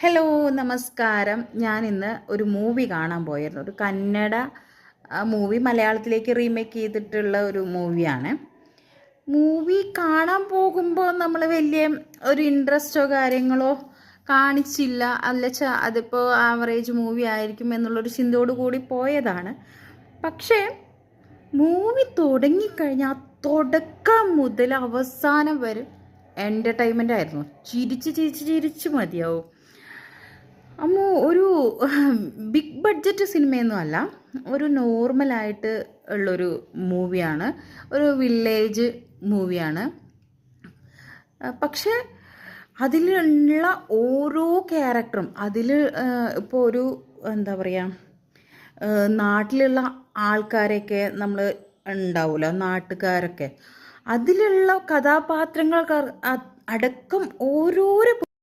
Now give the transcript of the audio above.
Hello നമസ്കാരം. ഞാൻ ഇന്ന് ഒരു മൂവി കാണാൻ പോയിരുന്നു. ഒരു കന്നഡ മൂവി മലയാളത്തിലേക്ക് റീമേക്ക് ചെയ്തിട്ടുള്ള ഒരു മൂവിയാണ് മൂവി കാണാൻ പോകുമ്പോൾ നമ്മൾ വലിയ ഒരു ഇൻട്രസ്റ്റോ കാര്യങ്ങളോ കാണിച്ചില്ല. അല്ല അതിപ്പോൾ ആവറേജ് മൂവി ആയിരിക്കും എന്നുള്ളൊരു ചിന്തയോട് കൂടി പോയതാണ്. പക്ഷേ മൂവി തുടങ്ങിക്കഴിഞ്ഞാൽ തുടക്കം മുതൽ അവസാനം വരെ എന്റർടൈൻമെന്റ് ആയിരുന്നു. ചിരിച്ച് ചിരിച്ച് ചിരിച്ച് മതിയാവും. അമ്മോ ഒരു ബിഗ് ബഡ്ജറ്റ് സിനിമയൊന്നും അല്ല. ഒരു നോർമലായിട്ട് ഉള്ളൊരു മൂവിയാണ് ഒരു വില്ലേജ് മൂവിയാണ് പക്ഷേ അതിലുള്ള ഓരോ ക്യാരക്ടറും അതിൽ ഇപ്പോൾ ഒരു എന്താ പറയുക നാട്ടിലുള്ള ആൾക്കാരെയൊക്കെ നമ്മൾ ഉണ്ടാവുമല്ലോ നാട്ടുകാരൊക്കെ. അതിലുള്ള കഥാപാത്രങ്ങൾ അടക്കം ഓരോരോ